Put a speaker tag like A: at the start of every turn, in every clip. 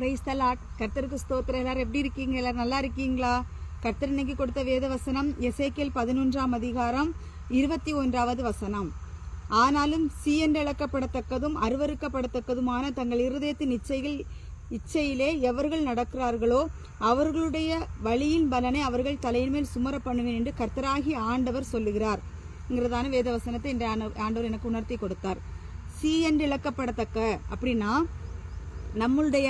A: Price தலாட் கர்த்தருக்கு ஸ்தோத்திரம். எல்லாரும் எப்படி இருக்கீங்க? எல்லாரும் நல்லா இருக்கீங்களா? கர்த்தர் இன்னைக்கு கொடுத்த வேத வசனம் எசேக்கியல் பதினொன்றாம் அதிகாரம் இருபத்தி ஒன்றாவது வசனம். ஆனாலும் சீயென்றழக்கப்படத்தக்கதும் அருவருக்கப்படத்தக்கதுமான தங்கள் இருதயத்தின் இச்சைகள் இச்சையிலே எவர்கள் நடக்கிறார்களோ அவர்களுடைய வழியின் பலனை அவர்கள் தலையின் மேல் சுமர பண்ணுவேன் என்று கர்த்தராகி ஆண்டவர் சொல்லுகிறார். ங்கிறதான வேத வசனத்தை இந்த ஆண்டவர் எனக்கு உணர்த்தி கொடுத்தார். சி என்று இழக்கப்படத்தக்க அப்படின்னா நம்மளுடைய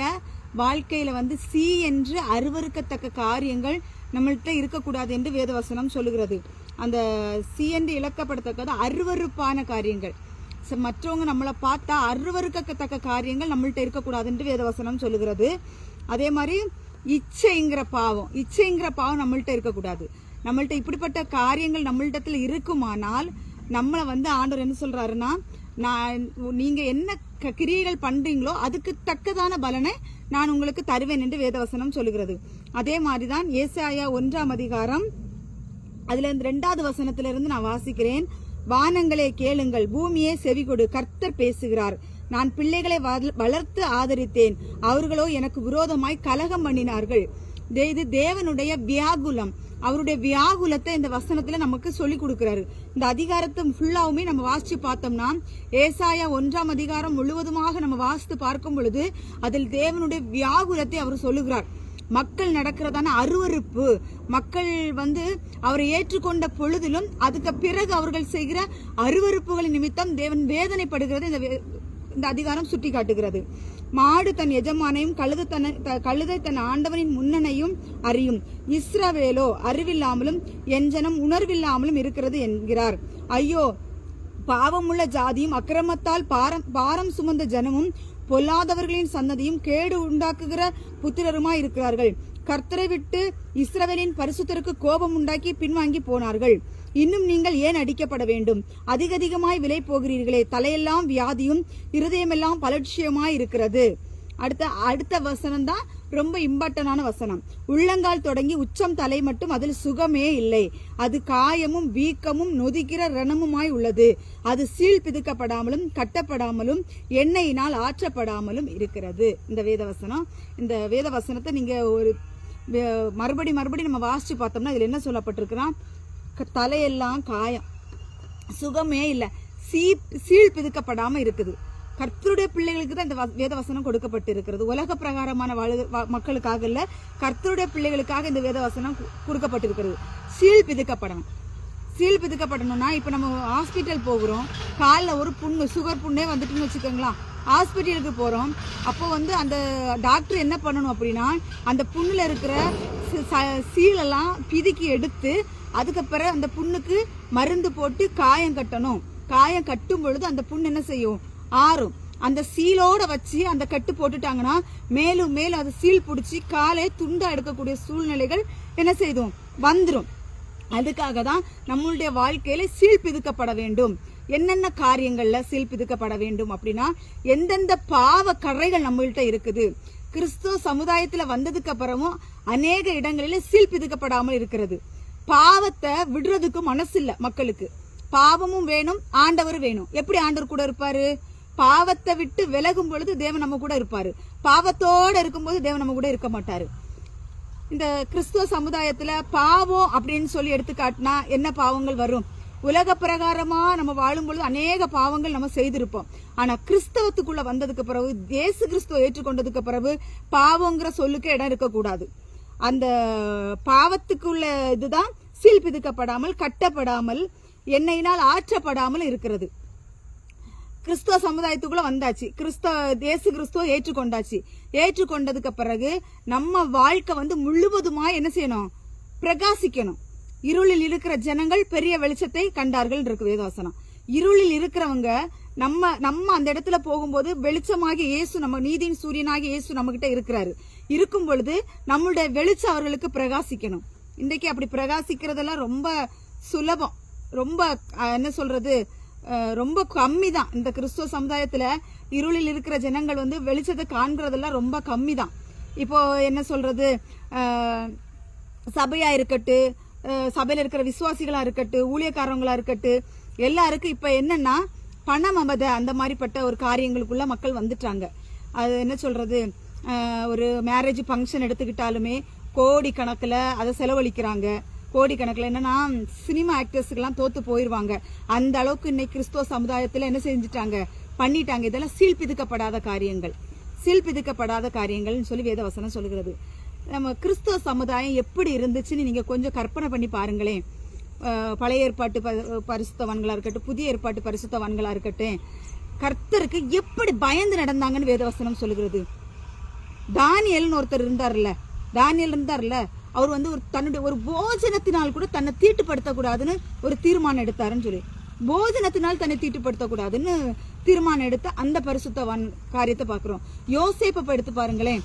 A: வாழ்க்கையில் வந்து சி என்று அருவறுக்கத்தக்க காரியங்கள் நம்மள்கிட்ட இருக்கக்கூடாது என்று வேதவசனம் சொல்லுகிறது. அந்த சி என்று இழக்கப்படத்தக்கது அருவருப்பான காரியங்கள். மற்றவங்க நம்மளை பார்த்தா அருவறுக்கத்தக்க காரியங்கள் நம்மள்கிட்ட இருக்கக்கூடாது என்று வேதவசனம் சொல்லுகிறது. அதே மாதிரி இச்சைங்கிற பாவம் இச்சைங்கிற பாவம் நம்மள்கிட்ட இருக்கக்கூடாது. நம்மள்கிட்ட இப்படிப்பட்ட காரியங்கள் நம்மள்டத்துல இருக்குமானால் நம்மளை வந்து ஆண்டவர் என்ன சொல்கிறாருன்னா நான் நீங்கள் என்ன க- கிரியைகள் பண்ணுறீங்களோ அதுக்கு தக்கதான பலனை நான் உங்களுக்கு தருவேன் என்று வேதவசனம் சொல்லுகிறது. அதே மாதிரிதான் ஏசாயா ஒன்றாம் அதிகாரம் அதுல இருந்து ரெண்டாவது வசனத்திலிருந்து நான் வாசிக்கிறேன். வானங்களே கேளுங்கள் பூமியே செவிகொடு கர்த்தர் பேசுகிறார். நான் பிள்ளைகளை வளர்த்து ஆதரித்தேன். அவர்களோ எனக்கு விரோதமாய் கலகம் பண்ணினார்கள். தே- இது தேவனுடைய வியாகுலம். அவருடைய வியாகுலத்தை இந்த வசனத்துல நமக்கு சொல்லி கொடுக்கிறாரு. இந்த அதிகாரத்தை ஃபுல்லாவுமே நம்ம வாசிச்சு பார்த்தோம்னா ஏசாயா ஒன்றாம் அதிகாரம் முழுவதுமாக நம்ம வாசித்து பார்க்கும் பொழுது அதில் தேவனுடைய வியாகுலத்தை அவர் சொல்லுகிறார். மக்கள் நடக்கிறதான அருவருப்பு மக்கள் வந்து அவரை ஏற்றுக்கொண்ட பொழுதிலும் அதுக்கு பிறகு அவர்கள் செய்கிற அருவறுப்புகளின் நிமித்தம் தேவன் வேதனைப்படுகிறது இந்த வே- இந்த அதிகாரம் சுட்டி காட்டுகிறது மாடு தன் எஜமானையும் கழுது தன் த- கழுதை தன் ஆண்டவனின் முன்னணையும் அறியும். இஸ்ரவேலோ அறிவில்லாமலும் என் ஜனம் உணர்வில்லாமலும் இருக்கிறது என்கிறார். ஐயோ பாவமுள்ள ஜாதியும் அக்கிரமத்தால் பாரம் பாரம் சுமந்த ஜனமும் பொல்லாதவர்களின் சன்னதியும் கேடு உண்டாக்குகிற புத்திரருமாய் இருக்கிறார்கள். கர்த்தரை விட்டு இஸ்ரவேலின் பரிசுத்தருக்கு கோபம் உண்டாக்கி பின்வாங்கி போனார்கள். இன்னும் நீங்கள் ஏன் அடிக்கப்பட வேண்டும்? அதிக அதிகமாய் விலை போகிறீர்களே. தலையெல்லாம் வியாதியும் இருதயமெல்லாம் பலட்சியமாய் இருக்கிறது. அடுத்த அடுத்த வசனம் தான் ரொம்ப இம்பார்ட்டனான வசனம். உள்ளங்கால் தொடங்கி உச்சம் தலை மட்டும் அதில் சுகமே இல்லை. அது காயமும் வீக்கமும் நொதிக்கிற ரணமுமாய் உள்ளது. அது சீல் பிதுக்கப்படாமலும் கட்டப்படாமலும் எண்ணெயினால் ஆற்றப்படாமலும் இருக்கிறது. இந்த வேதவசனம். இந்த வேதவசனத்தை நீங்க ஒரு வே- மறுபடி மறுபடி நம்ம வாசிச்சு பார்த்தோம்னா இதில் என்ன சொல்லப்பட்டிருக்குன்னா க- தலையெல்லாம் காயம். சுகமே இல்லை. சீ சீழ் பிதுக்கப்படாமல் இருக்குது. கர்த்தருடைய பிள்ளைகளுக்கு தான் இந்த வ- வேதவசனம் கொடுக்கப்பட்டு இருக்கிறது உலக பிரகாரமான வ- மக்களுக்காக இல்ல கர்த்தருடைய பிள்ளைகளுக்காக இந்த வேதவசனம் வசனம் கொடுக்கப்பட்டிருக்கிறது. சீல் பிதுக்கப்படணும். சீல் பிதுக்கப்படணும்னா இப்போ நம்ம ஹாஸ்பிட்டல் போகிறோம். காலில் ஒரு புண்ணு சுகர் புண்ணே வந்துட்டுன்னு வச்சுக்கோங்களேன். ஹாஸ்பிட்டலுக்கு போகிறோம் அப்போ வந்து அந்த டாக்டர் என்ன பண்ணணும் அப்படின்னா அந்த புண்ணில் இருக்கிற ச- சீலெல்லாம் பிதுக்கி எடுத்து அதுக்கப்புறம் அந்த புண்ணுக்கு மருந்து போட்டு காயம் கட்டணும். காயம் கட்டும் பொழுது அந்த புண்ணு என்ன செய்யும்? ஆறும். அந்த சீலோட வச்சு அந்த கட்டு போட்டுட்டாங்கன்னா மேலும் மேலும் அது சீல் பிடிச்சி காலை துண்டா எடுக்கக்கூடிய சூழ்நிலைகள் என்ன செய்தும்? வந்துடும் அதுக்காக தான் நம்மளுடைய வாழ்க்கையில சீல் பிதுக்கப்பட வேண்டும். என்னென்ன காரியங்கள்ல சீல் பிதுக்கப்பட வேண்டும் அப்படின்னா எந்தெந்த பாவ கரைகள் நம்மள்கிட்ட இருக்குது. கிறிஸ்துவ சமுதாயத்துல வந்ததுக்கு அப்புறமும் அநேக இடங்களில சீல் பிதுக்கப்படாமல் இருக்கிறது. பாவத்தை விடுறதுக்கு மனசு இல்ல மக்களுக்கு. பாவமும் வேணும் ஆண்டவர் வேணும். எப்படி ஆண்டவர் கூட இருப்பாரு? பாவத்தை விட்டு விலகும் பொழுது தேவன் நம்ம கூட இருப்பாரு. பாவத்தோட இருக்கும்போது தேவன் நம்ம கூட இருக்க மாட்டாரு. இந்த கிறிஸ்துவ சமுதாயத்துல பாவம் அப்படின்னு சொல்லி எடுத்துக்காட்டினா என்ன பாவங்கள் வரும்? உலக பிரகாரமா நம்ம வாழும் பொழுது அநேக பாவங்கள் நம்ம செய்திருப்போம். ஆனா கிறிஸ்தவத்துக்குள்ள வந்ததுக்கு பிறகு இயேசு கிறிஸ்துவ ஏற்றுக்கொண்டதுக்கு பிறகு பாவங்கிற சொல்லுக்கு இடம் இருக்கக்கூடாது. அந்த பாவத்துக்குள்ள இதுதான் சீல் பிதுக்கப்படாமல் கட்டப்படாமல் எண்ணெயினால் ஆற்றப்படாமல் இருக்கிறது. கிறிஸ்துவ சமுதாயத்துக்குள்ள வந்தாச்சு. கிறிஸ்தவ தேசு கிறிஸ்துவ ஏற்றுக்கொண்டாச்சு. ஏற்றுக்கொண்டதுக்கு பிறகு நம்ம வாழ்க்கை வந்து முழுவதுமா என்ன செய்யணும்? பிரகாசிக்கணும். இருளில் இருக்கிற ஜனங்கள் பெரிய வெளிச்சத்தை கண்டார்கள் இருக்கு வேதவசனம். இருளில் இருக்கிறவங்க நம்ம நம்ம அந்த இடத்துல போகும்போது வெளிச்சமாகி இயேசு நம்ம நீதியின் சூரியனாகி இயேசு நம்ம கிட்ட இருக்கிறாரு. இருக்கும் பொழுது நம்மளுடைய வெளிச்சம் அவர்களுக்கு பிரகாசிக்கணும். இன்றைக்கு அப்படி பிரகாசிக்கிறதெல்லாம் ரொம்ப சுலபம். ரொம்ப என்ன சொல்றது? ரொம்ப கம்மி தான் இந்த கிறிஸ்துவ சமுதாயத்தில் இருளில் இருக்கிற ஜனங்கள் வந்து வெளிச்சத்தை காண்கிறதெல்லாம் ரொம்ப கம்மி தான் இப்போ என்ன சொல்றது? சபையாக இருக்கட்டும் இருக்கட்டு இருக்கிற விசுவாசிகளாக இருக்கட்டு ஊழியக்காரவங்களாக இருக்கட்டு எல்லாருக்கும் இப்போ என்னென்னா பண மமத அந்த மாதிரிப்பட்ட ஒரு காரியங்களுக்குள்ளே மக்கள் வந்துட்டாங்க. அது என்ன சொல்கிறது ஒரு மேரேஜ் ஃபங்க்ஷன் எடுத்துக்கிட்டாலுமே கோடி கணக்கில் அதை செலவழிக்கிறாங்க. கோடிக்கணக்கில் என்னன்னா சினிமா ஆக்டர்ஸுக்கெல்லாம் தோத்து போயிடுவாங்க அந்த அளவுக்கு இன்னைக்கு கிறிஸ்துவ சமுதாயத்தில் என்ன செஞ்சுட்டாங்க? பண்ணிட்டாங்க. இதெல்லாம் சீழ்பிதுக்கப்படாத காரியங்கள். சீழ்பிதுக்கப்படாத காரியங்கள்னு சொல்லி வேதவசனம் சொல்லுகிறது. நம்ம கிறிஸ்துவ சமுதாயம் எப்படி இருந்துச்சுன்னு நீங்கள் கொஞ்சம் கற்பனை பண்ணி பாருங்களேன். பழைய ஏற்பாட்டு ப- பரிசுத்தவன்களாக இருக்கட்டும் புதிய ஏற்பாட்டு பரிசுத்தவன்களாக இருக்கட்டும் கர்த்தருக்கு எப்படி பயந்து நடந்தாங்கன்னு வேதவசனம் சொல்லுகிறது. தானியல்னு ஒருத்தர் இருந்தார்ல தானியல் இருந்தார்ல அவர் வந்து ஒரு தன்னுடைய ஒரு போஜனத்தினால் கூட தன்னை தீட்டுப்படுத்தக்கூடாதுன்னு ஒரு தீர்மானம் எடுத்தாருன்னு சொல்லி. போஜனத்தினால் தன்னை தீட்டுப்படுத்தக்கூடாதுன்னு தீர்மானம் எடுத்த அந்த பரிசுத்தவான் காரியத்தை பார்க்குறோம். யோசேப்பை இப்ப எடுத்து பாருங்களேன்.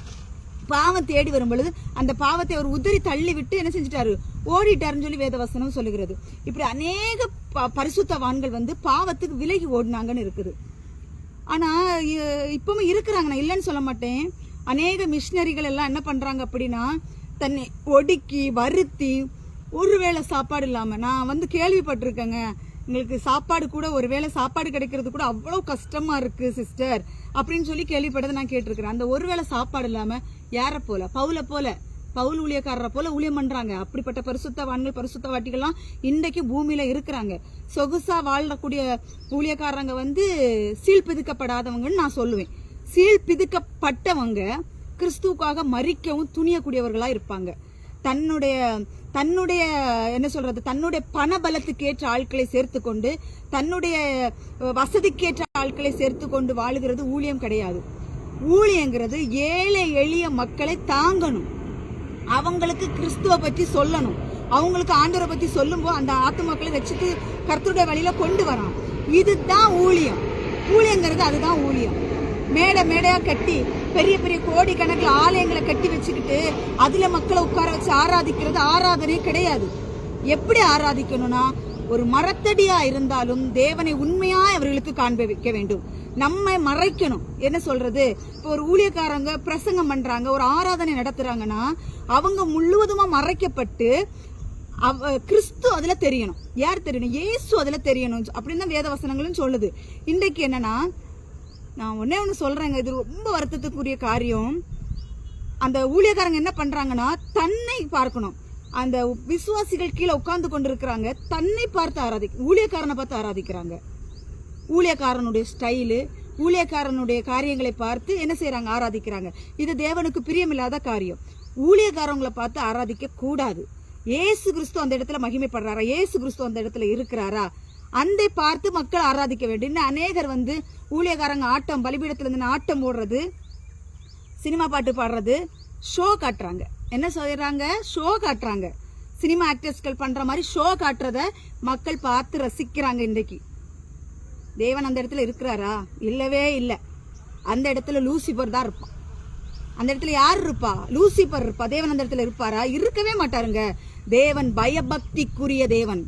A: பாவம் தேடி வரும் பொழுது அந்த பாவத்தை அவர் உதறி தள்ளி விட்டு என்ன செஞ்சிட்டாரு? ஓடிட்டாருன்னு சொல்லி வேதவசனம் சொல்லுகிறது. இப்படி அநேக ப- பரிசுத்தவான்கள் வந்து பாவத்துக்கு விலகி ஓடினாங்கன்னு இருக்குது. ஆனா இப்பவும் இருக்கிறாங்க. நான் இல்லைன்னு சொல்ல மாட்டேன். அநேக மிஷினரிகள் எல்லாம் என்ன பண்றாங்க அப்படின்னா தன்னை ஒடுக்கி வருத்தி ஒருவேளை சாப்பாடு இல்லாமல் நான் வந்து கேள்விப்பட்டிருக்கேங்க. எங்களுக்கு சாப்பாடு கூட ஒருவேளை சாப்பாடு கிடைக்கிறது கூட அவ்வளோ கஷ்டமாக இருக்குது சிஸ்டர் அப்படின்னு சொல்லி கேள்விப்பட்டதை நான் கேட்டிருக்கிறேன். அந்த ஒருவேளை சாப்பாடு இல்லாமல் யாரை போல? பவுல போல. பவுல் ஊழியக்காரரை போல ஊழியம் பண்றாங்க. அப்படிப்பட்ட பரிசுத்தவான்கள் பரிசுத்த வாட்டிகள்லாம் இன்றைக்கு பூமியில இருக்கிறாங்க. சொகுசா வாழக்கூடிய ஊழியக்காரங்க வந்து சீழ்பிதுக்கப்படாதவங்கன்னு நான் சொல்லுவேன். சீழ்பிதுக்கப்பட்டவங்க கிறிஸ்துவுக்காக மறிக்கவும் துணியக்கூடியவர்களாக இருப்பாங்க. தன்னுடைய தன்னுடைய என்ன சொல்றது தன்னுடைய பண பலத்துக்கு ஏற்ற ஆட்களை சேர்த்து கொண்டு தன்னுடைய வசதிக்கேற்ற ஆட்களை சேர்த்து கொண்டு வாழுகிறது ஊழியம் கிடையாது. ஊழியங்கிறது ஏழை எளிய மக்களை தாங்கணும். அவங்களுக்கு கிறிஸ்துவை பற்றி சொல்லணும். அவங்களுக்கு ஆண்டவரை பற்றி சொல்லும்போது அந்த ஆத்து மக்களை வச்சுட்டு கர்த்தருடைய வழியில கொண்டு வரான். இதுதான் ஊழியம். ஊழியங்கிறது அதுதான் ஊழியம். மேடை மேடையாக கட்டி பெரிய பெரிய கோடி கணக்கில் ஆலயங்களை கட்டி வச்சுக்கிட்டு அதில் மக்களை உட்கார வச்சு ஆராதிக்கிறது ஆராதனை கிடையாது. எப்படி ஆராதிக்கணும்னா ஒரு மரத்தடியா இருந்தாலும் தேவனை உண்மையா அவர்களுக்கு காண்ப வைக்க வேண்டும். நம்மை மறைக்கணும். என்ன சொல்றது? இப்போ ஒரு ஊழியக்காரங்க பிரசங்கம் பண்றாங்க ஒரு ஆராதனை நடத்துறாங்கன்னா அவங்க முழுவதுமா மறைக்கப்பட்டு அவ கிறிஸ்து அதுல தெரியணும். யார் தெரியணும்? இயேசு அதுல தெரியணும். அப்படின்னு தான் வேத வசனங்களும் சொல்லுது. இன்றைக்கு என்னன்னா நான் ஒன்னே ஒன்று சொல்றேங்க. இது ரொம்ப வருத்தத்துக்குரிய காரியம். அந்த ஊழியக்காரங்க என்ன பண்றாங்கன்னா தன்னை பார்க்கணும். அந்த விசுவாசிகள் கீழே உட்கார்ந்து கொண்டிருக்கிறாங்க. தன்னை பார்த்து ஆராதி ஊழியக்காரனை பார்த்து ஆராதிக்கிறாங்க. ஊழியக்காரனுடைய ஸ்டைலு ஊழியக்காரனுடைய காரியங்களை பார்த்து என்ன செய்கிறாங்க ஆராதிக்கிறாங்க. இது தேவனுக்கு பிரியமில்லாத காரியம். ஊழியக்காரங்களை பார்த்து ஆராதிக்க கூடாது ஏசு கிறிஸ்து அந்த இடத்துல மகிமைப்படுறாரா? ஏசு கிறிஸ்து அந்த இடத்துல இருக்கிறாரா? அந்தை பார்த்து மக்கள் ஆராதிக்க வேண்டும். இன்னும் அநேகர் வந்து ஊழியக்காரங்க ஆட்டம் பலிபீடத்துல இருந்து ஆட்டம் போடுறது சினிமா பாட்டு பாடுறது ஷோ காட்டுறாங்க. என்ன சொல்றாங்க? ஷோ காட்டுறாங்க. சினிமா ஆக்டர்ஸ்கள் பண்ற மாதிரி ஷோ காட்டுறத மக்கள் பார்த்து ரசிக்கிறாங்க இன்றைக்கு. தேவன் அந்த இடத்துல இருக்கிறாரா? இல்லவே இல்லை. அந்த இடத்துல லூசிபர் தான் இருப்பான். அந்த இடத்துல யார் இருப்பா? லூசிபர் இருப்பா. தேவன் அந்த இடத்துல இருப்பாரா? இருக்கவே மாட்டாருங்க. தேவன் பயபக்திக்குரிய தேவன்.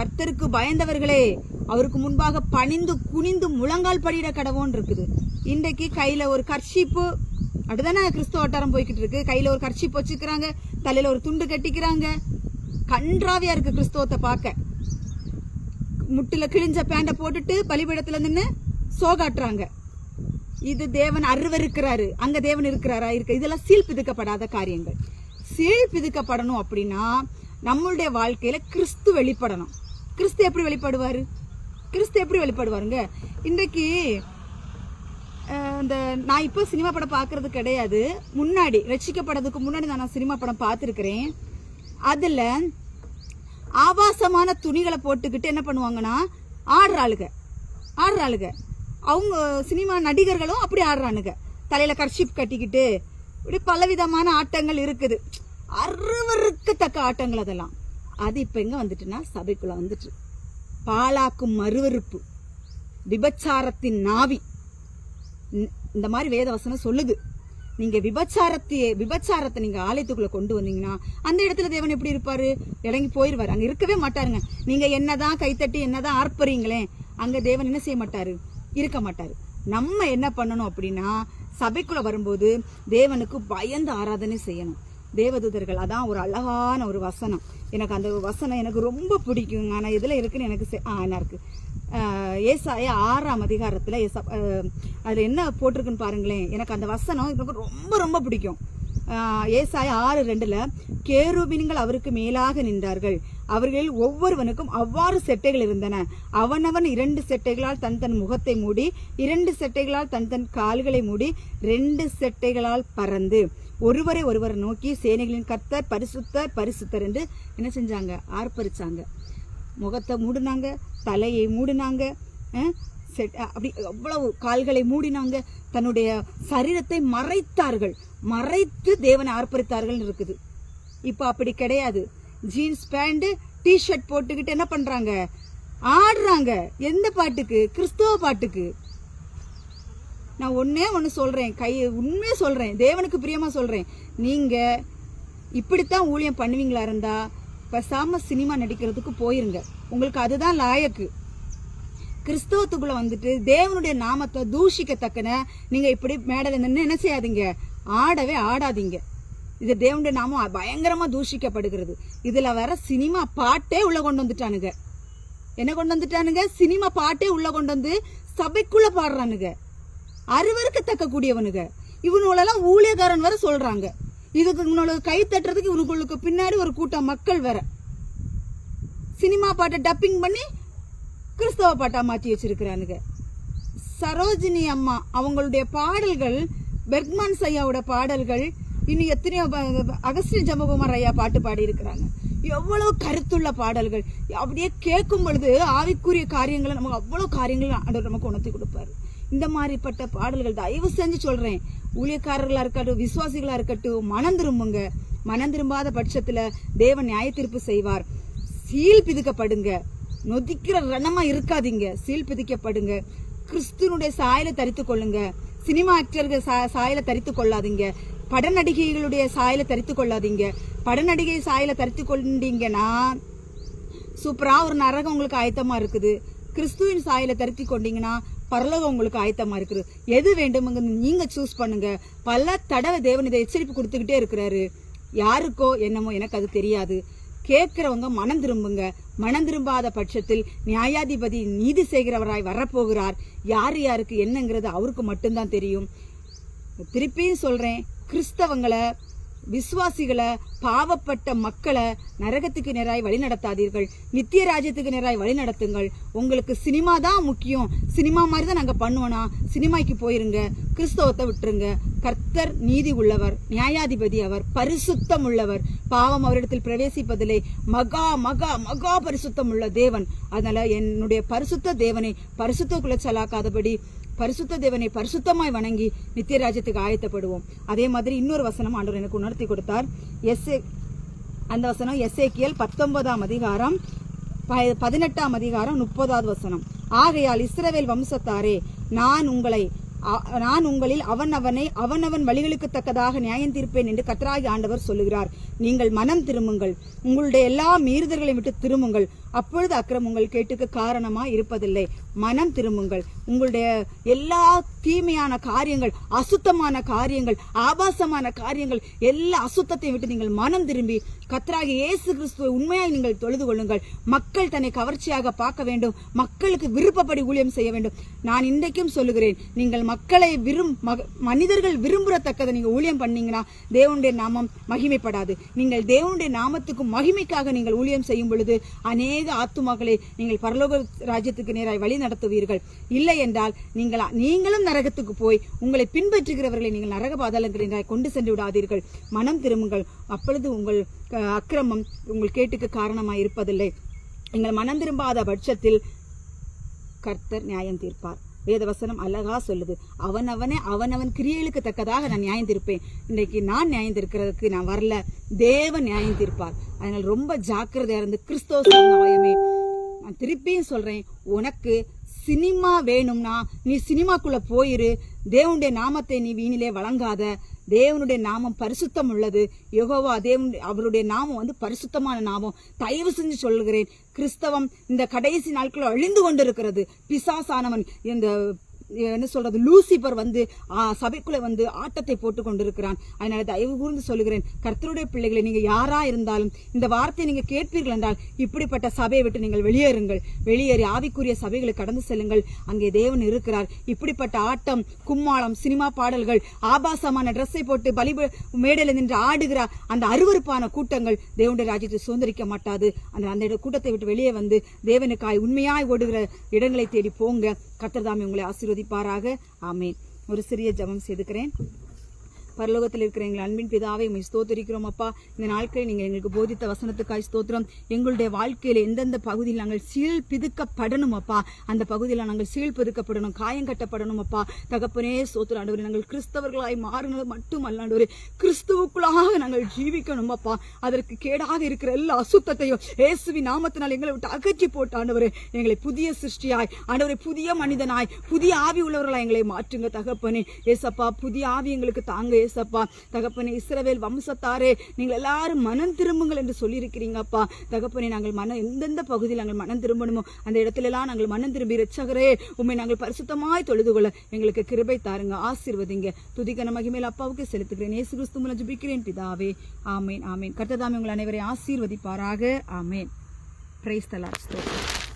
A: கர்த்தருக்கு பயந்தவர்களே அவருக்கு முன்பாக பணிந்து குனிந்து முழங்கால் படியிட கடவோன்னு இருக்குது. இன்றைக்கு கையில ஒரு கர்ஷிப்பு அப்படிதானே கிறிஸ்துவ வட்டாரம் போய்கிட்டு இருக்கு? கையில ஒரு கர்ஷிப் வச்சுக்கிறாங்க தலையில் ஒரு துண்டு கட்டிக்கிறாங்க. கன்றாவியா இருக்கு கிறிஸ்துவத்தை பார்க்க. முட்டுல கிழிஞ்ச பேண்ட போட்டுட்டு பலிபீடத்துல நின்று சோகாட்டுறாங்க. இது தேவன் அருவருக்கிறாரு. அங்க தேவன் இருக்கிறாரா? இருக்கு. இதெல்லாம் சீல் பிதுக்கப்படாத காரியங்கள். சீல் பிதுக்கப்படணும் அப்படின்னா நம்மளுடைய வாழ்க்கையில கிறிஸ்து வெளிப்படணும். கிறிஸ்து எப்படி வெளிப்படுவார்? கிறிஸ்து எப்படி வெளிப்படுவாருங்க? இன்றைக்கு அந்த இந்த நான் இப்போ சினிமா படம் பார்க்கறது கிடையாது. முன்னாடி ரட்சிக்கப்படுறதுக்கு முன்னாடி நான் சினிமா படம் பார்த்துருக்கிறேன். அதில் ஆபாசமான துணிகளை போட்டுக்கிட்டு என்ன பண்ணுவாங்கன்னா ஆடுறாளுக. ஆடுறாளுக. அவங்க சினிமா நடிகர்களும் அப்படி ஆடுறானுங்க. தலையில் கர்ஷிப் கட்டிக்கிட்டு இப்படி பலவிதமான ஆட்டங்கள் இருக்குது. அருவருக்கத்தக்க ஆட்டங்கள் அதெல்லாம். அது இப்போ எங்கே வந்துட்டுன்னா சபைக்குள்ளே வந்துட்டு பாலாக்கும் மறுவறுப்பு விபச்சாரத்தின் நாவி. இந்த- மாதிரி வேதவசனம் சொல்லுது. நீங்க விபச்சாரத்தையே விபச்சாரத்தை நீங்க ஆலயத்துக்குள்ள கொண்டு வந்தீங்கன்னா அந்த இடத்துல தேவன் எப்படி இருப்பாரு? இறங்கி போயிடுவாரு அங்க இருக்கவே மாட்டாருங்க. நீங்க என்னதான் கைத்தட்டி என்னதான் ஆர்ப்பறீங்களே அங்க தேவன் என்ன செய்ய மாட்டாரு? இருக்க மாட்டாரு. நம்ம என்ன பண்ணணும் அப்படின்னா சபைக்குள்ள வரும்போது தேவனுக்கு பயந்து ஆராதனை செய்யணும். தேவதூதர்கள். அதான் ஒரு அழகான ஒரு வசனம். எனக்கு அந்த வசனம் எனக்கு ரொம்ப பிடிக்குங்க. ஆனால் இதில் இருக்குன்னு எனக்கு செ- ஆ என்ன இருக்குது ஏசாய ஆறாம் அதிகாரத்தில் ஏசா அதில் என்ன போட்டிருக்குன்னு பாருங்களேன். எனக்கு அந்த வசனம் எனக்கு ரொம்ப ரொம்ப பிடிக்கும். ஏசாய ஏசாயா ஆறு ரெண்டில் கேருபீன்கள் அவருக்கு மேலாக நின்றார்கள். அவர்களில் ஒவ்வொருவனுக்கும் அவ்வாறு செட்டைகள் இருந்தன. அவனவன் இரண்டு செட்டைகளால் தன் தன் முகத்தை மூடி இரண்டு செட்டைகளால் தன் தன் கால்களை மூடி ரெண்டு செட்டைகளால் பறந்து ஒருவரை ஒருவர் நோக்கி சேனைகளின் கர்த்தர் பரிசுத்தர் பரிசுத்தர் என்று என்ன செஞ்சாங்க? ஆர்ப்பரிச்சாங்க. முகத்தை மூடினாங்க தலையை மூடினாங்க செட் அப்படி அவ்வளவு கால்களை மூடினாங்க. தன்னுடைய சரீரத்தை மறைத்தார்கள். மறைத்து தேவனை ஆர்ப்பரித்தார்கள் இருக்குது. இப்போ அப்படி கிடையாது. ஜீன்ஸ் பேண்ட் டிஷர்ட் போட்டுக்கிட்டு என்ன பண்ணுறாங்க ஆடுறாங்க. எந்த பாட்டுக்கு? கிறிஸ்தவ பாட்டுக்கு. நான் ஒன்றே ஒன்று சொல்றேன். கை உண்மையே சொல்றேன். தேவனுக்கு பிரியமா சொல்றேன். நீங்க இப்படித்தான் ஊழியம் பண்ணுவீங்களா இருந்தா பேசாமல் சினிமா நடிக்கிறதுக்கு போயிருங்க. உங்களுக்கு அதுதான் லாயக்கு. கிறிஸ்தவத்துக்குள்ள வந்துட்டு தேவனுடைய நாமத்தை தூஷிக்கத்தக்கன நீங்க இப்படி மேடையில் நின்று என்ன செய்யாதீங்க? ஆடவே ஆடாதீங்க. இது தேவனுடைய நாமம் பயங்கரமா தூஷிக்கப்படுகிறது. இதுல வர சினிமா பாட்டே உள்ள கொண்டு வந்துட்டானுங்க. என்ன கொண்டு வந்துட்டானுங்க? சினிமா பாட்டே உள்ள கொண்டு வந்து சபைக்குள்ள பாடுறானுங்க. அருவருக்கத்தக்க கூடியவனுங்க இவனுங்களெல்லாம் ஊழியக்காரன் வர சொல்றாங்க. இதுக்கு இவனுக்கு கை தட்டுறதுக்கு இவனுங்களுக்கு பின்னாடி ஒரு கூட்டம் மக்கள் வேற. சினிமா பாட்டை டப்பிங் பண்ணி கிறிஸ்தவ பாட்டா மாற்றி வச்சிருக்கிறானுங்க சரோஜினி அம்மா அவங்களுடைய பாடல்கள் பெர்க்மான் ஐயாவோட பாடல்கள் இன்னும் எத்தனையோ அகஸ்டின் ஜமகுமார் ஐயா பாட்டு பாடி இருக்கிறாங்க எவ்வளவு கருத்துள்ள பாடல்கள். அப்படியே கேட்கும் பொழுது ஆவிக்குரிய காரியங்களை நமக்கு அவ்வளோ காரியங்கள் ஆண்டவர் நமக்கு உணர்த்தி கொடுப்பாரு. இந்த மாதிரிப்பட்ட பாடல்கள் தயவு செஞ்சு சொல்றேன். ஊழியக்காரர்களா இருக்கட்டும் விசுவாசிகளா இருக்கட்டும் மனம் திரும்புங்க. மனம் திரும்பாத பட்சத்துல தேவன் நியாய தீர்ப்பு செய்வார். சீல் பிதுக்கப்படுங்க. நொதிக்கிற ரணமா இருக்காதீங்க. சீல் பிதிக்கப்படுங்க. கிறிஸ்துனுடைய சாயல தரித்து கொள்ளுங்க. சினிமா ஆக்டர்கள் சா- சாயல தரித்து கொள்ளாதீங்க. படநடிகைகளுடைய சாயல தரித்து கொள்ளாதீங்க. படநடிகை சாயல தரித்து கொண்டீங்கன்னா சூப்பரா ஒரு நரகம் உங்களுக்கு ஆயத்தமா இருக்குது. கிறிஸ்துவின் சாயல தரித்து கொண்டீங்கன்னா பரலோகம் உங்களுக்கு ஆயத்தமா இருக்குது. எது வேண்டுமுங்க நீங்க சூஸ் பண்ணுங்க. பல தடவை தேவன் இதை எச்சரிப்பு கொடுத்துக்கிட்டே இருக்கிறாரு. யாருக்கோ என்னமோ எனக்கு அது தெரியாது. கேட்கிறவங்க மனம் திரும்புங்க. மனம் திரும்பாத பட்சத்தில் நியாயாதிபதி நீதி செய்கிறவராய் வரப்போகிறார். யார் யாருக்கு என்னங்கிறது அவருக்கு மட்டும்தான் தெரியும். திருப்பியும் சொல்றேன். கிறிஸ்தவங்களை விசுவாசிகளை பாவப்பட்ட மக்களை நரகத்துக்கு நேராய் வழி நடத்தாதீர்கள் நித்திய ராஜ்யத்துக்கு நேராய் வழி நடத்துங்கள் உங்களுக்கு சினிமா தான் முக்கியம். சினிமா மாதிரி தான் நாங்கள் பண்ணுவோனா சினிமாக்கு போயிருங்க. கிறிஸ்தவத்தை விட்டுருங்க. கர்த்தர் நீதி உள்ளவர் நியாயாதிபதி அவர் பரிசுத்தம் உள்ளவர். பாவம் அவரிடத்தில் பிரவேசிப்பதிலே மகா மகா மகா பரிசுத்தம் உள்ள தேவன். அதனால என்னுடைய பரிசுத்த தேவனை பரிசுத்த குலச்சலாக்காதபடி பரிசுத்த தேவனை பரிசுத்தமாய் வணங்கி நித்திய ராஜ்யத்துக்கு ஆயத்தப்படுவோம். அதே மாதிரி இன்னொரு வசனம் ஆண்டவர் எனக்கு உணர்த்தி கொடுத்தார். எஸ் அந்த வசனம் எஸ்ஏக்கியல் பத்தொன்பதாம் அதிகாரம் ப- பதினெட்டாம் அதிகாரம் முப்பதாவது வசனம். ஆகையால் இஸ்ரவேல் வம்சத்தாரே நான் உங்களை நான் உங்களில் அவன் அவனை அவனவன் வழிகளுக்கு தக்கதாக நியாயம் தீர்ப்பேன் என்று கத்தராகி ஆண்டவர் சொல்லுகிறார். நீங்கள் மனம் திரும்புங்கள். உங்களுடைய எல்லா மீறுதல்களையும் விட்டு திரும்புங்கள். அப்பொழுது அக்கிரம் உங்கள் கேட்டுக்கு காரணமா இருப்பதில்லை. மனம் திரும்புங்கள். உங்களுடைய எல்லா தீமையான காரியங்கள் அசுத்தமான காரியங்கள் ஆபாசமான காரியங்கள் எல்லா அசுத்தத்தையும் விட்டு நீங்கள் மனம் திரும்பி கத்தராக இயேசு கிறிஸ்துவை உண்மையாக நீங்கள் தொழுது கொள்ளுங்கள். மக்கள் தன்னை கவர்ச்சியாக பார்க்க வேண்டும். மக்களுக்கு விருப்பப்படி ஊழியம் செய்ய வேண்டும். நான் இன்றைக்கும் சொல்லுகிறேன் நீங்கள் மக்களை விரும் மக- மனிதர்கள் விரும்புறத்தக்கதை நீங்கள் ஊழியம் பண்ணீங்கன்னா தேவனுடைய நாமம் மகிமைப்படாது. நீங்கள் தேவனுடைய நாமத்துக்கு மகிமைக்காக நீங்கள் ஊழியம் செய்யும் பொழுது அநேக ஆத்துமாக்களை நீங்கள் பரலோக ராஜ்யத்துக்கு நேராய் வழி நடத்துவீர்கள். இல்லை என்றால் நீங்கள் நீங்களும் நரகத்துக்கு போய் உங்களை பின்பற்றுகிறவர்களை நீங்கள் நரக பாதாளங்களினாய் கொண்டு சென்று விடாதீர்கள். மனம் திரும்புங்கள். அப்பொழுது உங்கள் அக்கிரமம் உங்கள் கேட்டுக்கு காரணமாய் இருப்பதில்லை. நீங்கள் மனம் திரும்பாத பட்சத்தில் கர்த்தர் நியாயம் தீர்ப்பார். வேதவசனம் அழகா சொல்லுது. அவனவனே அவனவன் கிரியைகளுக்கு தக்கதாக நான் நியாயம் தீர்ப்பேன். இன்னைக்கு நான் நியாயம் தீர்க்கிறதுக்கு நான் வரல. தேவன் நியாயம் தீர்ப்பார். அதனால ரொம்ப ஜாக்கிரதையா இருந்து கிறிஸ்தவ சமுதாயமே நான் திருப்பியும் சொல்றேன் உனக்கு சினிமா வேணும்னா நீ சினிமாக்குள்ள போயிரு. தேவனுடைய நாமத்தை நீ வீணிலே வழங்காத. தேவனுடைய நாமம் பரிசுத்தம் உள்ளது. யோகோவா தேவன் அவருடைய நாமம் வந்து பரிசுத்தமான நாமம். தயவு செஞ்சு சொல்லுகிறேன் கிறிஸ்தவம் இந்த கடைசி நாட்கள் அழிந்து கொண்டிருக்கிறது. பிசாசானவன் இந்த என்ன சொல்றது லூசிபர் வந்து ஆ, சபைக்குள்ள வந்து ஆட்டத்தை போட்டு கொண்டிருக்கிறான். அதனால தயவு கூர்ந்து சொல்லுகிறேன் கர்த்தருடைய பிள்ளைகளை நீங்க யாரா இருந்தாலும் இந்த வார்த்தையை நீங்க கேட்பீர்கள் என்றால் இப்படிப்பட்ட சபையை விட்டு நீங்கள் வெளியேறுங்கள். வெளியேறி ஆவிக்குரிய சபைகளை கடந்து செல்லுங்கள். அங்கே தேவன் இருக்கிறார். இப்படிப்பட்ட ஆட்டம் கும்மாளம் சினிமா பாடல்கள் ஆபாசமான ட்ரெஸ்ஸை போட்டு பலி மேடையில் நின்று ஆடுகிற அந்த அருவருப்பான கூட்டங்கள் தேவனுடைய ராஜ்யத்தை சுதந்திரிக்க மாட்டாது. அந்த அந்த இட- கூட்டத்தை விட்டு வெளியே வந்து தேவனுக்காய் உண்மையாய் ஓடுகிற இடங்களை தேடி போங்க. கர்த்தர் தாமே உங்களை ஆசீர்வதிப்பாராக. ஆமேன். ஒரு சிறிய ஜெபம் செய்துக்கிறேன். பரலோகத்தில் இருக்கிற எங்கள் அன்பின் பிதாவை உண்மை ஸ்தோத்தரிக்கிறோம் அப்பா. இந்த நாட்களை நீங்கள் எங்களுக்கு போதித்த வசனத்துக்காய் ஸ்தோத்திரம். எங்களுடைய வாழ்க்கையில் எந்தெந்த பகுதியில் நாங்கள் சீழ் பிதுக்கப்படணும் அப்பா. அந்த பகுதியில் நாங்கள் சீழ் பிதுக்கப்படணும் காயம் கட்டப்படணும் அப்பா. தகப்பனே ஸ்தோத்திரம். ஆண்டவர் நாங்கள் கிறிஸ்தவர்களாய் மாறினது மட்டும் அல்லாண்டவர் கிறிஸ்துவுக்குள்ளாக நாங்கள் ஜீவிக்கணும் அப்பா. அதற்கு கேடாக இருக்கிற எல்லா அசுத்தத்தையும் இயேசுவி நாமத்தினால் எங்களை விட்டு அகற்றி போட்டு ஆண்டவர். எங்களை புதிய சிருஷ்டியாய் ஆண்டவரை புதிய மனிதனாய் புதிய ஆவி உள்ளவர்களாய் எங்களை மாற்றுங்க தகப்பனே. ஏசப்பா புதிய ஆவி எங்களுக்கு தாங்க ஏசப்பா தகப்பனே இஸ்ரவேல் வம்சத்தாரே நீங்கள் எல்லாரும் மனம் திரும்புங்கள் என்று சொல்லியிருக்கிறீங்கப்பா. தகப்பனே நாங்கள் மனம் எந்தெந்த பகுதியில் நாங்கள் மனம் திரும்பணுமோ அந்த இடத்துல எல்லாம் நாங்கள் மனம் திரும்பி ரச்சகரே உண்மை நாங்கள் பரிசுத்தமாய் தொழுது கொள்ள எங்களுக்கு கிருபை தாருங்க ஆசீர்வதிங்க. துதிக்கன மகிமேல் அப்பாவுக்கு செலுத்துகிறேன். இயேசு கிறிஸ்து மூலம் ஜுபிக்கிறேன் பிதாவே. ஆமேன் ஆமேன். கர்த்ததாமே உங்கள் அனைவரை ஆசீர்வதிப்பாராக. ஆமேன். பிரைஸ் தலா ஸ்தோத்திரம்